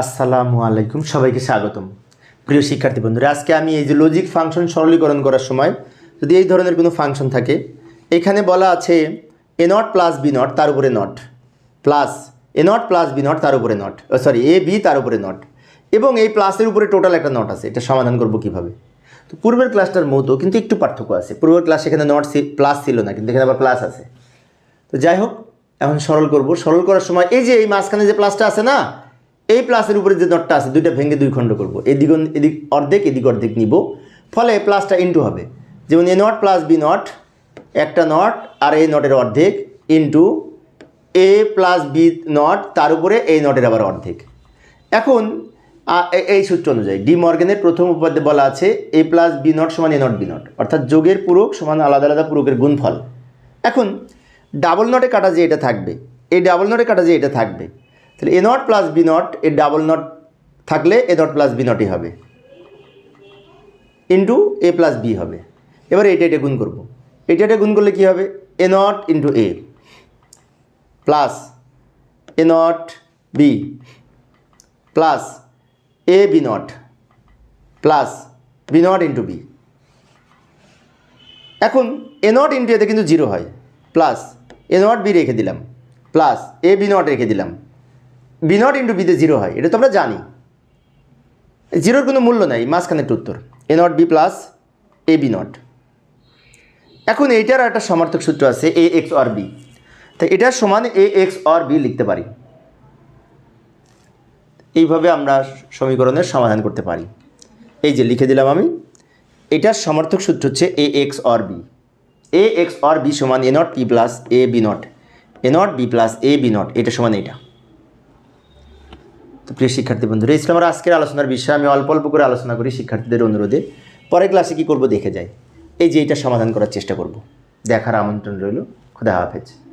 আসসালামু আলাইকুম, সবাইকে স্বাগতম। প্রিয় শিক্ষার্থী বন্ধুরা, আজকে আমি এই যে লজিক ফাংশন সরলীকরণ করার সময় যদি এই ধরনের কোনো ফাংশন থাকে, এখানে বলা আছে a naught plus b naught তার উপরে naught plus a naught plus b naught তার উপরে নট সরি এ বি তার উপরে নট এবং এই প্লাসের উপরে টোটাল একটা নট আছে, এটা সমাধান করব কীভাবে? তো পূর্বের ক্লাসটার মতো কিন্তু একটু পার্থক্য আছে, পূর্বের ক্লাস এখানে নট প্লাস ছিল না, কিন্তু এখানে আবার প্লাস আছে। তো যাই হোক, এখন সরল করব, সরল করার সময় এই যে এই মাঝখানে যে প্লাসটা আছে না এই প্লাসের উপরে যে নটটা আছে, দুইটা ভেঙে দুই খণ্ড করব। এদিক এদিক অর্ধেক এদিক অর্ধেক নিব। ফলে প্লাসটা ইন্টু হবে। যেমন a naught plus b naught, একটা নট আর এই নটের অর্ধেক into a plus b naught, তার উপরে এই নটের আবার অর্ধেক। এখন এই সূত্র অনুযায়ী, ডি মর্গেনের প্রথম উপাদ্যে বলা আছে এ প্লাস বি নট সমান এ নট বি নট। অর্থাৎ যোগের পূরক সমান আলাদা আলাদা পূরকের গুণফল। এখন ডাবল নটে কাটা যে এটা থাকবে, এই ডাবল নটে কাটা যে এটা থাকবে তাহলে a naught plus b naught এর ডাবল নট থাকলে এ নট প্লাস বি নটই হবে। ইন্টু এ প্লাস বি হবে। এবার এটা এটা গুণ করব। এটা এটা গুণ করলে কী হবে? A naught into a plus a naught b plus a b naught plus b naught into b. এখন এ নট ইন্টু এতে কিন্তু জিরো হয়। প্লাস এ নট বি রেখে দিলাম। প্লাস এ বি নট রেখে দিলাম। বি নট ইন্টু বিতে জিরো হয়, এটা তো আমরা জানি। জিরোর কোনো মূল্য নাই মাঝখানে উত্তর। A naught b plus a b naught এখন এইটার একটা সমার্থক সূত্র আছে এ এক্স আর বি তাই এটার সমান এ এক্স আর বি লিখতে পারি। এইভাবে আমরা সমীকরণের সমাধান করতে পারি। এই যে লিখে দিলাম আমি, এটার সমর্থক সূত্র হচ্ছে এ এক্স আর বি এ এক্স আর বি সমান a naught b plus a b naught a naught b plus a b naught এটা সমান এটা প্রিয় শিক্ষার্থী বন্ধুরা ইসলাম আমার আজকের আলোচনার বিষয়ে, আমি অল্প অল্প করে আলোচনা করি শিক্ষার্থীদের অনুরোধে। পরের ক্লাসে কী করব দেখে যাই। এই যে এটা সমাধান করার চেষ্টা করব। দেখার আমন্ত্রণ রইল। খুদা হাফেজ।